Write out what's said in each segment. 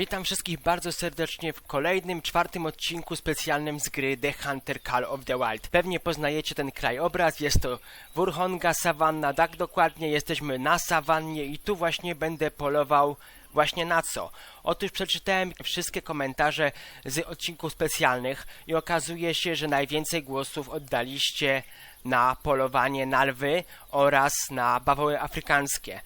Witam wszystkich bardzo serdecznie w kolejnym, czwartym odcinku specjalnym z gry The Hunter Call of the Wild. Pewnie poznajecie ten krajobraz, jest to Wurhonga Savanna, tak dokładnie jesteśmy na sawannie i tu właśnie będę polował właśnie na co? Otóż przeczytałem wszystkie komentarze z odcinków specjalnych i okazuje się, że najwięcej głosów oddaliście na polowanie na lwy oraz na bawoły afrykańskie.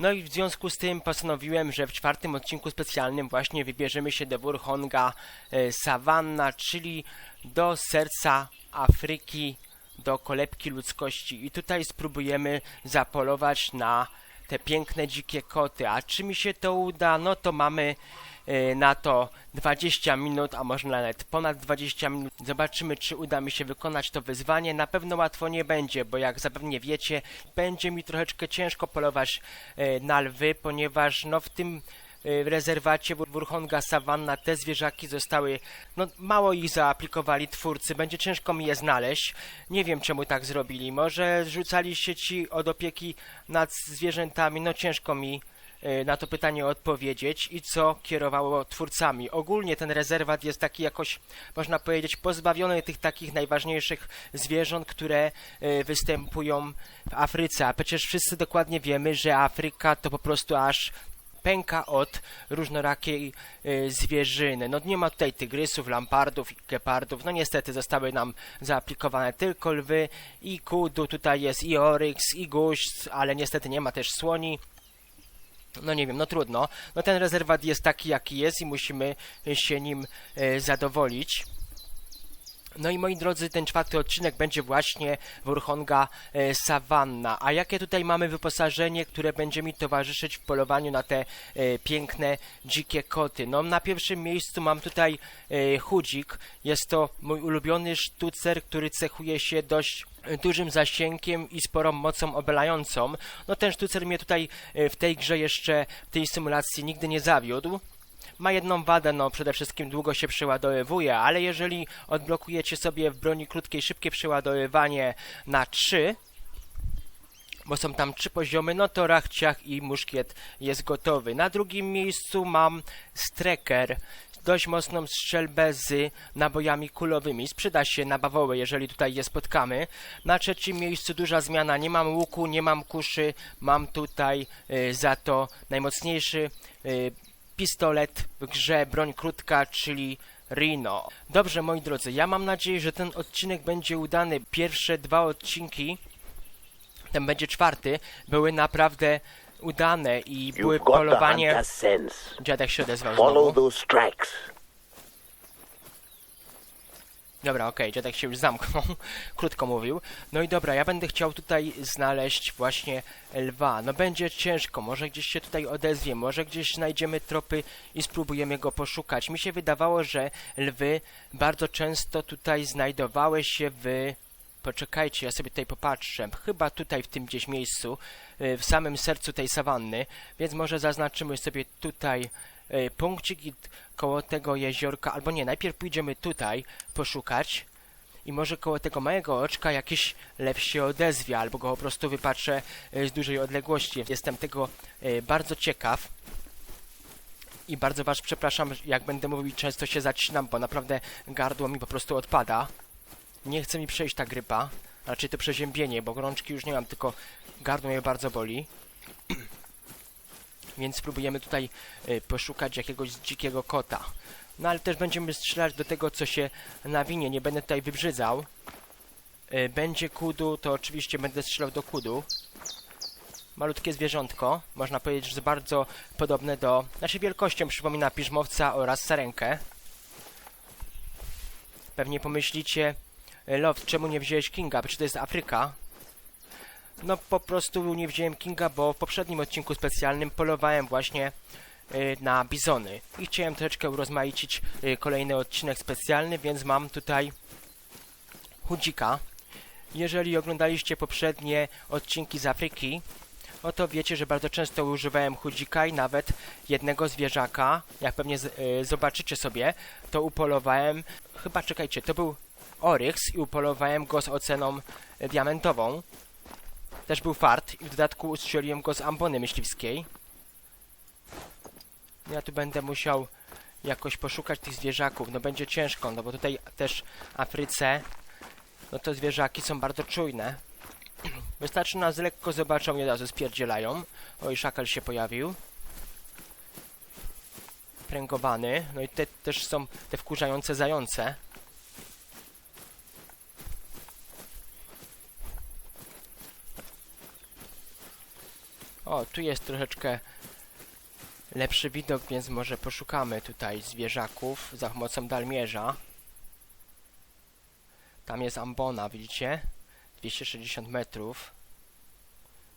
No i w związku z tym postanowiłem, że w czwartym odcinku specjalnym właśnie wybierzemy się do Wurhonga e, Savanna, czyli do serca Afryki, do kolebki ludzkości. I tutaj spróbujemy zapolować na te piękne dzikie koty. A czy mi się to uda? No to mamy na to 20 minut, a może nawet ponad 20 minut. Zobaczymy, czy uda mi się wykonać to wyzwanie. Na pewno łatwo nie będzie, bo jak zapewne wiecie, będzie mi troszeczkę ciężko polować e, na lwy, ponieważ no w tym e, w rezerwacie Wur- Wurhonga Savanna te zwierzaki zostały, no mało ich zaaplikowali twórcy, będzie ciężko mi je znaleźć. Nie wiem czemu tak zrobili, może rzucali sieci od opieki nad zwierzętami, no ciężko mi na to pytanie odpowiedzieć i co kierowało twórcami. Ogólnie ten rezerwat jest taki jakoś, można powiedzieć, pozbawiony tych takich najważniejszych zwierząt, które e, występują w Afryce. A przecież wszyscy dokładnie wiemy, że Afryka to po prostu aż pęka od różnorakiej e, zwierzyny. No nie ma tutaj tygrysów, lampardów gepardów. No niestety zostały nam zaaplikowane tylko lwy i kudu. Tutaj jest i oryx, i guść, ale niestety nie ma też słoni. No nie wiem, no trudno. No ten rezerwat jest taki jaki jest i musimy się nim e, zadowolić. No i moi drodzy, ten czwarty odcinek będzie właśnie Wurhonga e, Savanna. A jakie tutaj mamy wyposażenie, które będzie mi towarzyszyć w polowaniu na te e, piękne, dzikie koty? No na pierwszym miejscu mam tutaj e, chudzik. Jest to mój ulubiony sztucer, który cechuje się dość dużym zasięgiem i sporą mocą obelającą. No ten sztucer mnie tutaj e, w tej grze jeszcze, w tej symulacji nigdy nie zawiódł. Ma jedną wadę, no przede wszystkim długo się przeładowuje, ale jeżeli odblokujecie sobie w broni krótkiej szybkie przeładowywanie na 3, bo są tam trzy poziomy, no to rachciach i muszkiet jest gotowy. Na drugim miejscu mam streker, dość mocną strzelbę z nabojami kulowymi. Sprzyda się na bawoły, jeżeli tutaj je spotkamy. Na trzecim miejscu duża zmiana, nie mam łuku, nie mam kuszy, mam tutaj y, za to najmocniejszy y, pistolet w grze, broń krótka, czyli Rino. Dobrze, moi drodzy, ja mam nadzieję, że ten odcinek będzie udany. Pierwsze dwa odcinki, ten będzie czwarty, były naprawdę udane i były polowanie... Dziadek się odezwał znowu. Dobra, okej, dziadek się już zamknął, krótko mówił. No i dobra, ja będę chciał tutaj znaleźć właśnie lwa. No będzie ciężko, może gdzieś się tutaj odezwie, może gdzieś znajdziemy tropy i spróbujemy go poszukać. Mi się wydawało, że lwy bardzo często tutaj znajdowały się w... Poczekajcie, ja sobie tutaj popatrzę. Chyba tutaj w tym gdzieś miejscu, y, w samym sercu tej sawanny, więc może zaznaczymy sobie tutaj y, punkcik koło tego jeziorka, albo nie, najpierw pójdziemy tutaj poszukać i może koło tego małego oczka jakiś lew się odezwie, albo go po prostu wypatrzę y, z dużej odległości. Jestem tego bardzo ciekaw. I bardzo Was przepraszam, jak będę mówił, często się zacinam, bo naprawdę gardło mi po prostu odpada. Nie chce mi przejść ta grypa, raczej to przeziębienie, bo gorączki już nie mam, tylko gardło mnie bardzo boli. Więc spróbujemy tutaj y, poszukać jakiegoś dzikiego kota. No ale też będziemy strzelać do tego, co się nawinie. Nie będę tutaj wybrzydzał. Y, będzie kudu, to oczywiście będę strzelał do kudu. Malutkie zwierzątko. Można powiedzieć, że bardzo podobne do... Znaczy wielkością przypomina piżmowca oraz sarenkę. Pewnie pomyślicie, y, Loft, czemu nie wziąłeś Kinga? Czy to jest Afryka? No po prostu nie wziąłem Kinga, bo w poprzednim odcinku specjalnym polowałem właśnie y, na bizony i chciałem troszeczkę urozmaicić y, kolejny odcinek specjalny, więc mam tutaj chudzika. Jeżeli oglądaliście poprzednie odcinki z Afryki, no to wiecie, że bardzo często używałem chudzika i nawet jednego zwierzaka, jak pewnie z, y, zobaczycie sobie, to upolowałem, chyba czekajcie, to był Oryx i upolowałem go z oceną y, diamentową. Też był fart i w dodatku ustrzeliłem go z ambony myśliwskiej. Ja tu będę musiał jakoś poszukać tych zwierzaków. No będzie ciężko, no bo tutaj też Afryce, no to zwierzaki są bardzo czujne. Wystarczy nas lekko zobaczą i od razu spierdzielają. Oj, szakal się pojawił. Pręgowany. No i te też są te wkurzające zające. O, tu jest troszeczkę lepszy widok, więc może poszukamy tutaj zwierzaków za pomocą dalmierza. Tam jest ambona, widzicie? 260 metrów.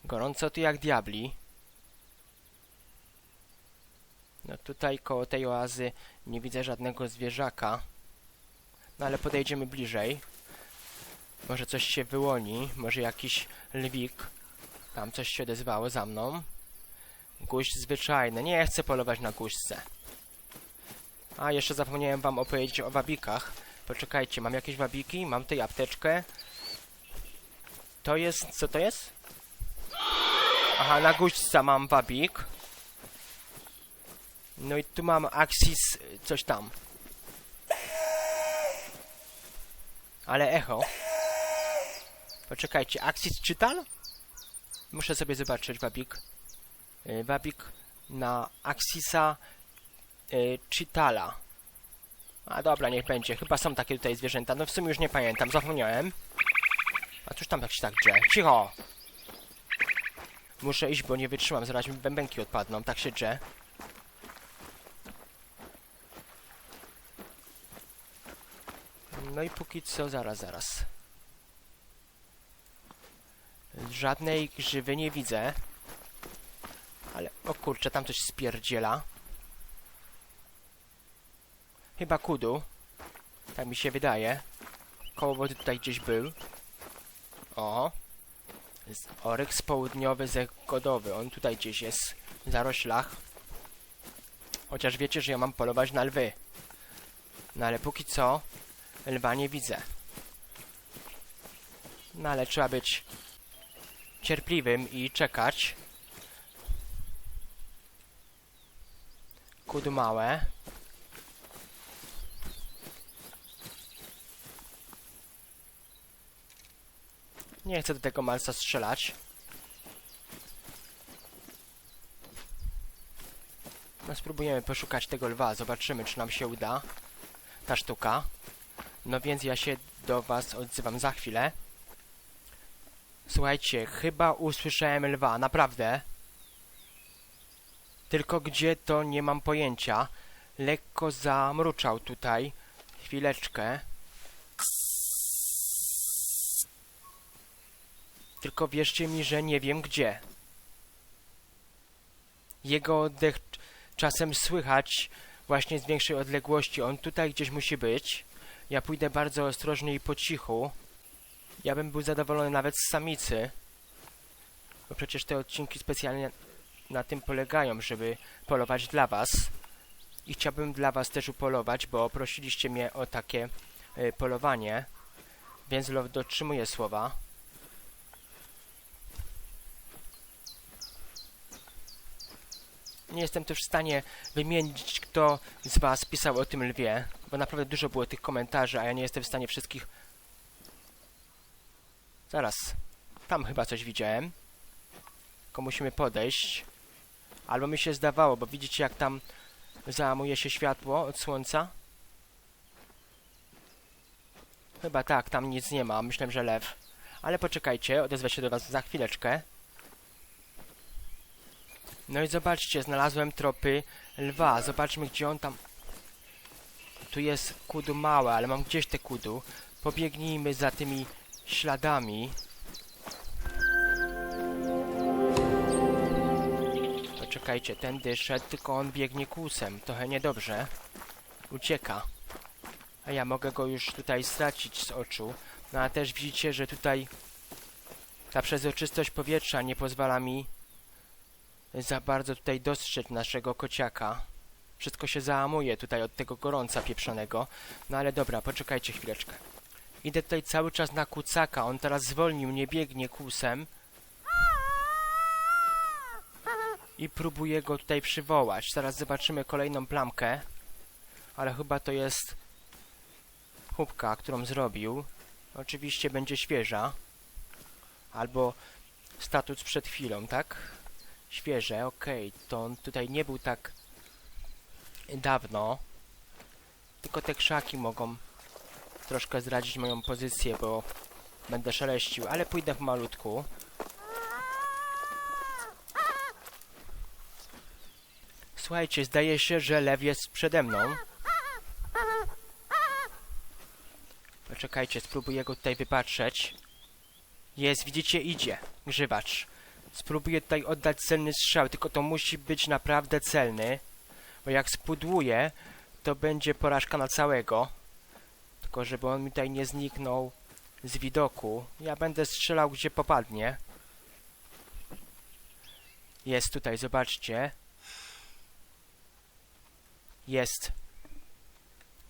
Gorąco tu jak diabli. No tutaj koło tej oazy nie widzę żadnego zwierzaka. No ale podejdziemy bliżej. Może coś się wyłoni, może jakiś lwik. Tam coś się odezwało za mną. Guść zwyczajny. Nie chcę polować na guźce. A, jeszcze zapomniałem wam opowiedzieć o wabikach. Poczekajcie, mam jakieś wabiki? Mam tutaj apteczkę. To jest... co to jest? Aha, na guźca mam wabik. No i tu mam Axis... coś tam. Ale echo. Poczekajcie, Axis czytal? Muszę sobie zobaczyć wabik. Y, Wabik na Axisa y, Chitala. A dobra, niech będzie. Chyba są takie tutaj zwierzęta. No w sumie już nie pamiętam, zapomniałem. A cóż tam tak się tak drze? Cicho! Muszę iść, bo nie wytrzymam, zaraz mi bębenki odpadną. Tak się drze. No i póki co, zaraz, zaraz. Żadnej grzywy nie widzę. Ale, o kurczę, tam coś spierdziela. Chyba kudu. Tak mi się wydaje. Koło wody tutaj gdzieś był. O. Oryx południowy zegodowy. On tutaj gdzieś jest w zaroślach. Chociaż wiecie, że ja mam polować na lwy. No ale póki co lwa nie widzę. No ale trzeba być cierpliwym i czekać. Kudu małe. Nie chcę do tego malca strzelać. No spróbujemy poszukać tego lwa, zobaczymy czy nam się uda ta sztuka. No więc ja się do was odzywam za chwilę. Słuchajcie, chyba usłyszałem lwa, naprawdę. Tylko gdzie to nie mam pojęcia. Lekko zamruczał tutaj. Chwileczkę. Tylko wierzcie mi, że nie wiem gdzie. Jego oddech czasem słychać właśnie z większej odległości. On tutaj gdzieś musi być. Ja pójdę bardzo ostrożnie i po cichu. Ja bym był zadowolony nawet z samicy. Bo przecież te odcinki specjalnie na tym polegają, żeby polować dla was. I chciałbym dla was też upolować, bo prosiliście mnie o takie y, polowanie. Więc lo- dotrzymuję słowa. Nie jestem też w stanie wymienić, kto z was pisał o tym lwie, bo naprawdę dużo było tych komentarzy, a ja nie jestem w stanie wszystkich... Zaraz. Tam chyba coś widziałem. Tylko musimy podejść. Albo mi się zdawało, bo widzicie jak tam załamuje się światło od słońca? Chyba tak, tam nic nie ma. Myślę, że lew. Ale poczekajcie, odezwę się do was za chwileczkę. No i zobaczcie, znalazłem tropy lwa. Zobaczmy, gdzie on tam... Tu jest kudu małe, ale mam gdzieś te kudu. Pobiegnijmy za tymi śladami. Poczekajcie, tędy szedł, tylko on biegnie kłusem. Trochę niedobrze. Ucieka. A ja mogę go już tutaj stracić z oczu. No a też widzicie, że tutaj ta przezroczystość powietrza nie pozwala mi za bardzo tutaj dostrzec naszego kociaka. Wszystko się załamuje tutaj od tego gorąca pieprzonego. No ale dobra, poczekajcie chwileczkę. Idę tutaj cały czas na kucaka. On teraz zwolnił, nie biegnie kłusem. i próbuję go tutaj przywołać. Zaraz zobaczymy kolejną plamkę, ale chyba to jest chubka, którą zrobił. Oczywiście będzie świeża, albo status przed chwilą, tak? Świeże, okej, to on tutaj nie był tak dawno. Tylko te krzaki mogą troszkę zdradzić moją pozycję, bo będę szeleścił, ale pójdę w malutku. Słuchajcie, zdaje się, że lew jest przede mną. Poczekajcie, spróbuję go tutaj wypatrzeć. Jest, widzicie, idzie. Grzywacz. Spróbuję tutaj oddać celny strzał, tylko to musi być naprawdę celny. Bo jak spudłuję, to będzie porażka na całego. Tylko żeby on mi tutaj nie zniknął z widoku. Ja będę strzelał gdzie popadnie. Jest tutaj, zobaczcie. Jest.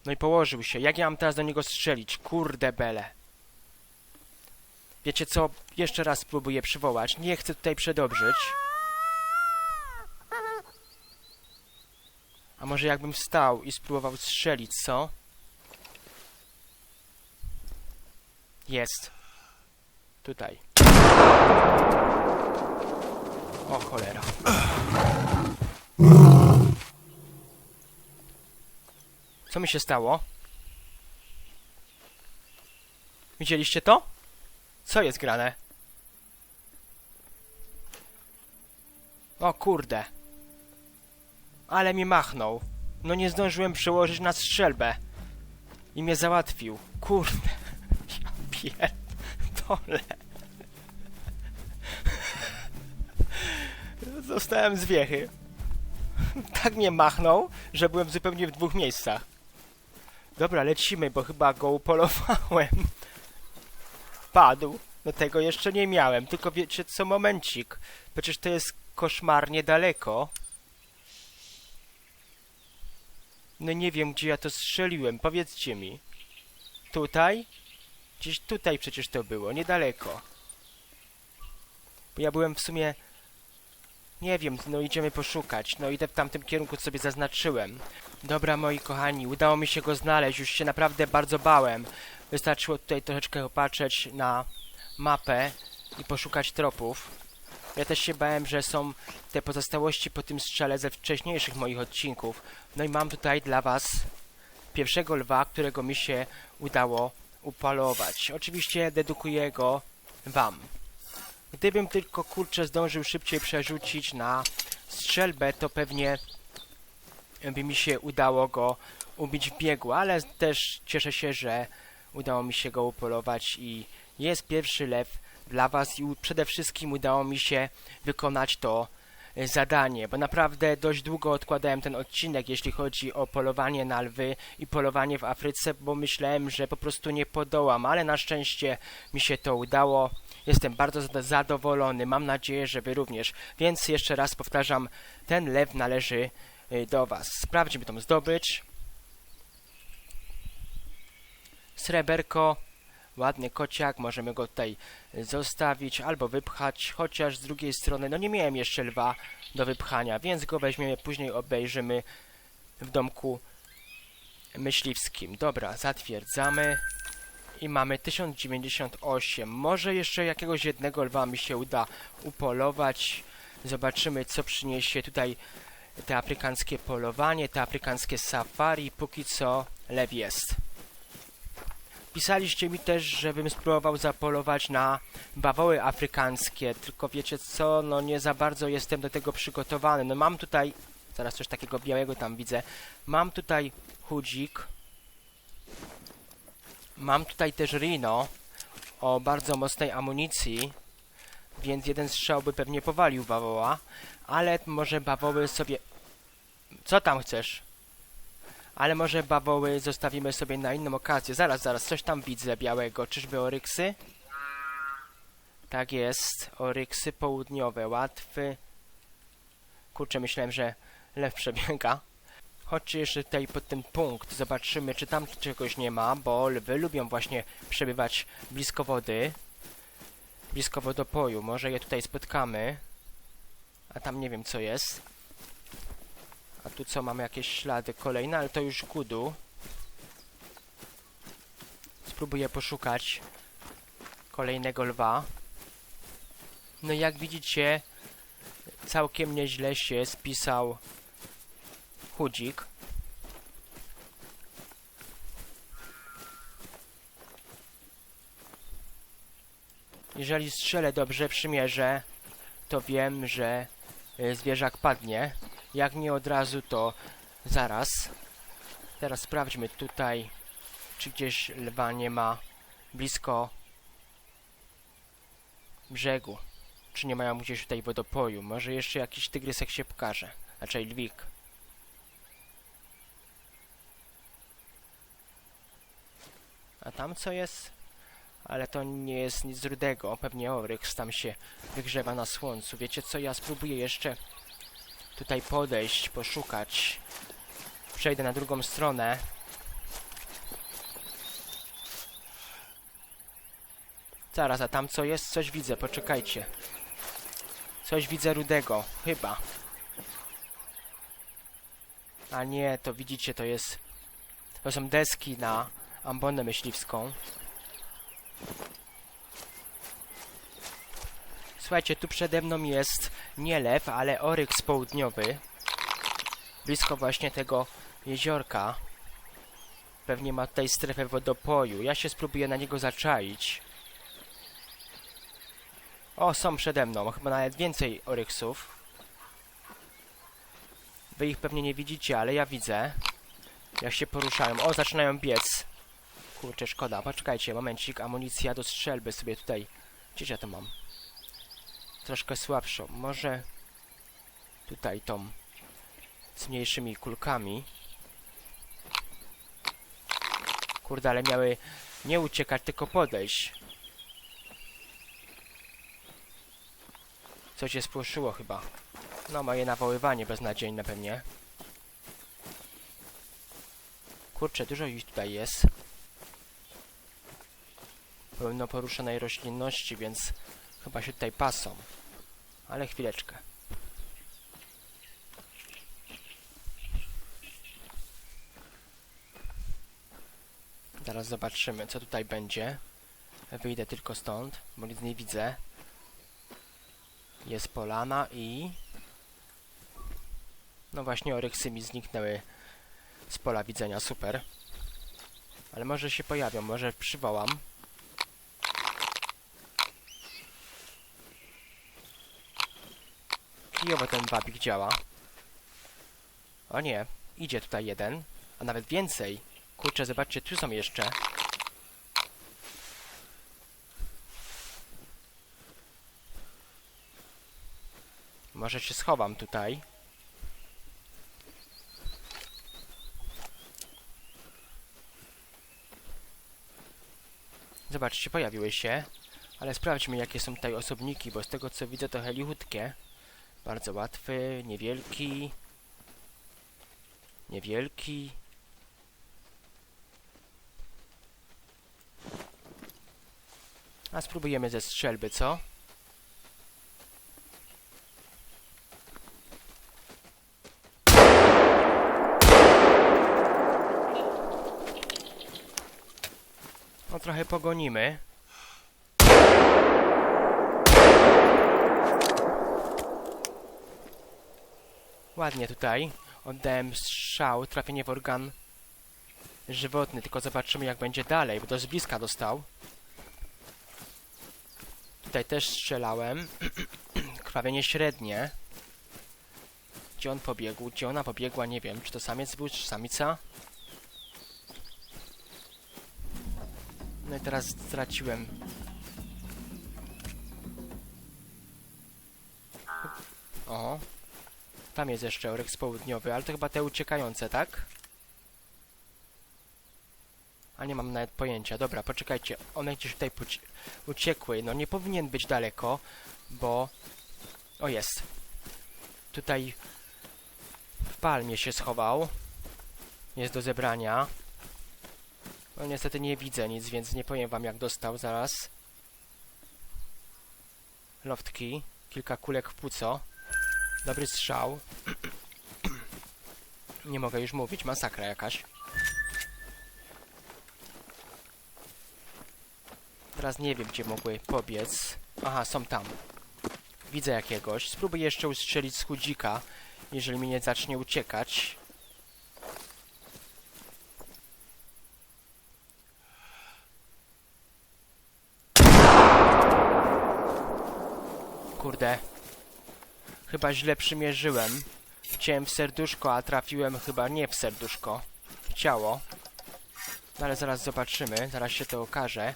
No i położył się. Jak ja mam teraz do niego strzelić? Kurde bele. Wiecie co? Jeszcze raz spróbuję przywołać. Nie chcę tutaj przedobrzyć. A może jakbym wstał i spróbował strzelić, co? Jest. Tutaj. O cholera. Co mi się stało? Widzieliście to? Co jest grane? O kurde. Ale mi machnął. No nie zdążyłem przełożyć na strzelbę. I mnie załatwił. Kurde. Pierdolę. Zostałem z wiechy. Tak mnie machnął, że byłem zupełnie w dwóch miejscach. Dobra, lecimy, bo chyba go upolowałem. Padł. No tego jeszcze nie miałem, tylko wiecie co, momencik. Przecież to jest koszmarnie daleko. No nie wiem, gdzie ja to strzeliłem, powiedzcie mi. Tutaj? Gdzieś tutaj przecież to było, niedaleko. Bo ja byłem w sumie... Nie wiem, no idziemy poszukać. No idę w tamtym kierunku, co sobie zaznaczyłem. Dobra, moi kochani, udało mi się go znaleźć. Już się naprawdę bardzo bałem. Wystarczyło tutaj troszeczkę popatrzeć na mapę i poszukać tropów. Ja też się bałem, że są te pozostałości po tym strzale ze wcześniejszych moich odcinków. No i mam tutaj dla was pierwszego lwa, którego mi się udało upalować. Oczywiście dedykuję go wam. Gdybym tylko kurczę zdążył szybciej przerzucić na strzelbę, to pewnie by mi się udało go ubić w biegu, ale też cieszę się, że udało mi się go upolować i jest pierwszy lew dla Was i przede wszystkim udało mi się wykonać to zadanie, bo naprawdę dość długo odkładałem ten odcinek, jeśli chodzi o polowanie na lwy i polowanie w Afryce, bo myślałem, że po prostu nie podołam, ale na szczęście mi się to udało. Jestem bardzo zadowolony, mam nadzieję, że Wy również. Więc jeszcze raz powtarzam, ten lew należy y, do Was. Sprawdźmy tą zdobycz. Sreberko, ładny kociak, możemy go tutaj zostawić albo wypchać, chociaż z drugiej strony, no nie miałem jeszcze lwa do wypchania, więc go weźmiemy, później obejrzymy w domku myśliwskim. Dobra, zatwierdzamy i mamy 1098. Może jeszcze jakiegoś jednego lwa mi się uda upolować. Zobaczymy, co przyniesie tutaj te afrykańskie polowanie, te afrykańskie safari. Póki co lew jest. Pisaliście mi też, żebym spróbował zapolować na bawoły afrykańskie, tylko wiecie co, no nie za bardzo jestem do tego przygotowany. No mam tutaj, zaraz coś takiego białego tam widzę, mam tutaj chudzik, mam tutaj też Rino o bardzo mocnej amunicji, więc jeden strzał by pewnie powalił bawoła, ale może bawoły sobie... Co tam chcesz? Ale może bawoły zostawimy sobie na inną okazję. Zaraz, zaraz, coś tam widzę białego. Czyżby oryksy? Tak jest. Oryksy południowe, łatwy. Kurczę, myślałem, że lew przebiega. Chodźcie jeszcze tutaj pod ten punkt. Zobaczymy, czy tam czegoś nie ma, bo lwy lubią właśnie przebywać blisko wody. Blisko wodopoju. Może je tutaj spotkamy. A tam nie wiem co jest. A tu co, mamy jakieś ślady kolejne, ale to już gudu. Spróbuję poszukać kolejnego lwa. No jak widzicie, całkiem nieźle się spisał chudzik. Jeżeli strzelę dobrze, przymierzę, to wiem, że y, zwierzak padnie. Jak nie od razu, to zaraz. Teraz sprawdźmy tutaj, czy gdzieś lwa nie ma blisko brzegu. Czy nie mają gdzieś tutaj wodopoju. Może jeszcze jakiś tygrysek się pokaże. Raczej lwik. A tam co jest? Ale to nie jest nic rudego. Pewnie oryx tam się wygrzewa na słońcu. Wiecie co? Ja spróbuję jeszcze tutaj podejść, poszukać. Przejdę na drugą stronę. Zaraz, a tam co jest? Coś widzę, poczekajcie. Coś widzę rudego, chyba. A nie, to widzicie, to jest... To są deski na ambonę myśliwską. Słuchajcie, tu przede mną jest nie lew, ale oryx południowy. Blisko właśnie tego jeziorka. Pewnie ma tutaj strefę wodopoju. Ja się spróbuję na niego zaczaić. O, są przede mną. Chyba nawet więcej oryksów. Wy ich pewnie nie widzicie, ale ja widzę. Jak się poruszają. O, zaczynają biec. Kurczę, szkoda. Poczekajcie, momencik. Amunicja do strzelby sobie tutaj. Gdzieś ja to mam? Troszkę słabszą. Może tutaj tą z mniejszymi kulkami. Kurde, ale miały nie uciekać, tylko podejść. Coś się spłoszyło chyba. No, moje nawoływanie beznadziejne pewnie. Kurczę, dużo ich tutaj jest. Pełno poruszonej roślinności, więc chyba się tutaj pasą. Ale chwileczkę. Zaraz zobaczymy, co tutaj będzie. Wyjdę tylko stąd, bo nic nie widzę. Jest polana i... No właśnie, oryksy mi zniknęły z pola widzenia, super. Ale może się pojawią, może przywołam. Kijowo ten wabik działa. O nie, idzie tutaj jeden, a nawet więcej. Kurczę, zobaczcie, tu są jeszcze. Może się schowam tutaj. Zobaczcie, pojawiły się. Ale sprawdźmy, jakie są tutaj osobniki, bo z tego co widzę to helichutkie. Bardzo łatwy, niewielki. Niewielki. A spróbujemy ze strzelby, co? No trochę pogonimy. Ładnie tutaj. Oddałem strzał, trafienie w organ żywotny, tylko zobaczymy jak będzie dalej, bo to z bliska dostał. Tutaj też strzelałem. Krwawienie średnie. Gdzie on pobiegł? Gdzie ona pobiegła? Nie wiem. Czy to samiec był, czy samica? No i teraz straciłem. O. Tam jest jeszcze oryx południowy, ale to chyba te uciekające, tak? A nie mam nawet pojęcia. Dobra, poczekajcie. One gdzieś tutaj uciekły. No nie powinien być daleko, bo... O, jest. Tutaj w palmie się schował. Jest do zebrania. No niestety nie widzę nic, więc nie powiem wam jak dostał zaraz. Loftki. Kilka kulek w płuco. Dobry strzał. Nie mogę już mówić, masakra jakaś. Teraz nie wiem, gdzie mogły pobiec. Aha, są tam. Widzę jakiegoś. Spróbuję jeszcze ustrzelić z chudzika, jeżeli mi nie zacznie uciekać. Kurde. Chyba źle przymierzyłem. Chciałem w serduszko, a trafiłem chyba nie w serduszko. W ciało. No ale zaraz zobaczymy, zaraz się to okaże.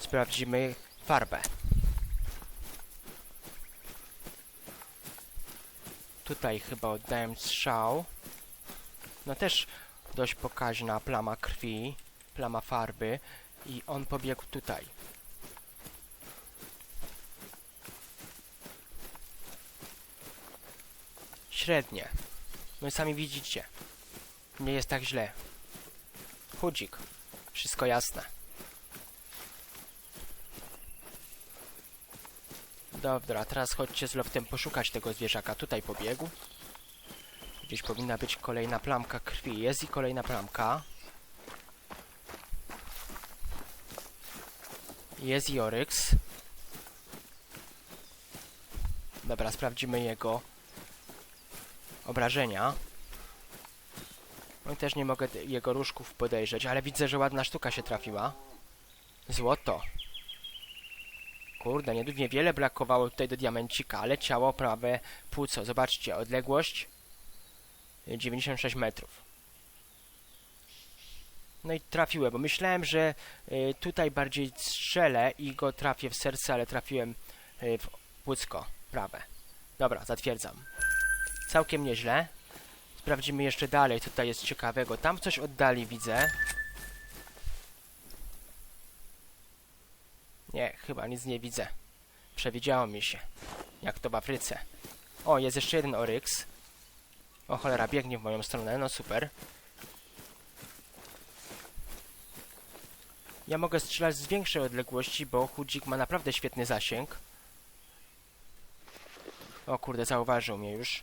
Sprawdzimy farbę. Tutaj chyba oddałem strzał. No też dość pokaźna plama krwi, plama farby i on pobiegł tutaj. Średnie. No i sami widzicie. Nie jest tak źle. Chudzik. Wszystko jasne. Dobra, teraz chodźcie z loftem poszukać tego zwierzaka. Tutaj pobiegł. Gdzieś powinna być kolejna plamka krwi. Jest i kolejna plamka. Jest i Oryx. Dobra, sprawdzimy jego obrażenia. No i też nie mogę jego różków podejrzeć, ale widzę, że ładna sztuka się trafiła. Złoto. Kurde, nie, niewiele brakowało tutaj do diamencika, ale ciało prawe płuco. Zobaczcie, odległość y, 96 metrów. No i trafiłem, bo myślałem, że y, tutaj bardziej strzelę i go trafię w serce, ale trafiłem y, w płucko prawe. Dobra, zatwierdzam. Całkiem nieźle. Sprawdzimy jeszcze dalej, co tutaj jest ciekawego. Tam coś oddali widzę. Nie, chyba nic nie widzę. Przewidziało mi się. Jak to w Afryce. O, jest jeszcze jeden Oryx. O cholera, biegnie w moją stronę, no super. Ja mogę strzelać z większej odległości, bo chudzik ma naprawdę świetny zasięg. O kurde, zauważył mnie już.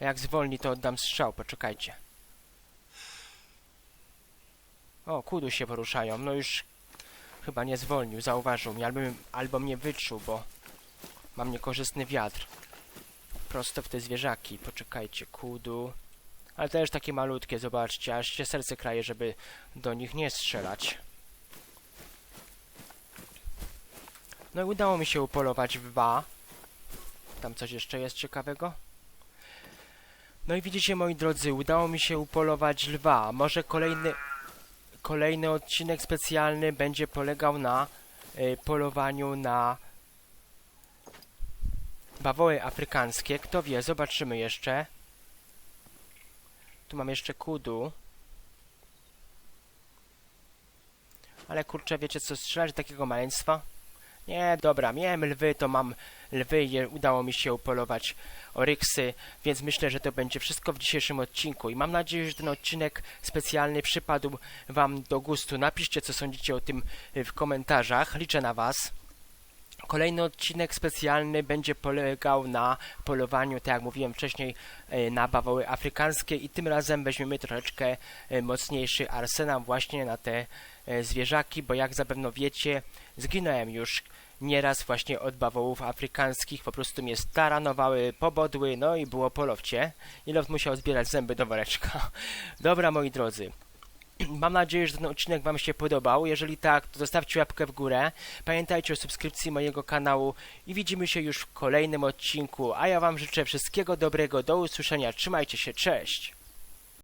A jak zwolni, to oddam strzał, poczekajcie. O, kudu się poruszają, no już chyba nie zwolnił, zauważył mnie, albo, albo mnie wyczuł, bo mam niekorzystny wiatr. Prosto w te zwierzaki, poczekajcie, kudu. Ale też takie malutkie, zobaczcie, aż się serce kraje, żeby do nich nie strzelać. No i udało mi się upolować dwa. Tam coś jeszcze jest ciekawego? No i widzicie, moi drodzy, udało mi się upolować lwa. Może kolejny, kolejny odcinek specjalny będzie polegał na y, polowaniu na bawoły afrykańskie. Kto wie, zobaczymy jeszcze. Tu mam jeszcze kudu. Ale kurczę, wiecie co, strzelać takiego maleństwa? Nie, dobra, miałem lwy, to mam lwy i udało mi się upolować oryksy, więc myślę, że to będzie wszystko w dzisiejszym odcinku i mam nadzieję, że ten odcinek specjalny przypadł Wam do gustu. Napiszcie, co sądzicie o tym w komentarzach. Liczę na Was. Kolejny odcinek specjalny będzie polegał na polowaniu, tak jak mówiłem wcześniej, y, na bawoły afrykańskie i tym razem weźmiemy troszeczkę y, mocniejszy arsenał właśnie na te y, zwierzaki, bo jak zapewne wiecie, zginąłem już nieraz właśnie od bawołów afrykańskich, po prostu mnie staranowały, pobodły, no i było polowcie. I lot musiał zbierać zęby do woreczka. Dobra, moi drodzy. Mam nadzieję, że ten odcinek Wam się podobał. Jeżeli tak, to zostawcie łapkę w górę. Pamiętajcie o subskrypcji mojego kanału i widzimy się już w kolejnym odcinku. A ja Wam życzę wszystkiego dobrego. Do usłyszenia. Trzymajcie się. Cześć.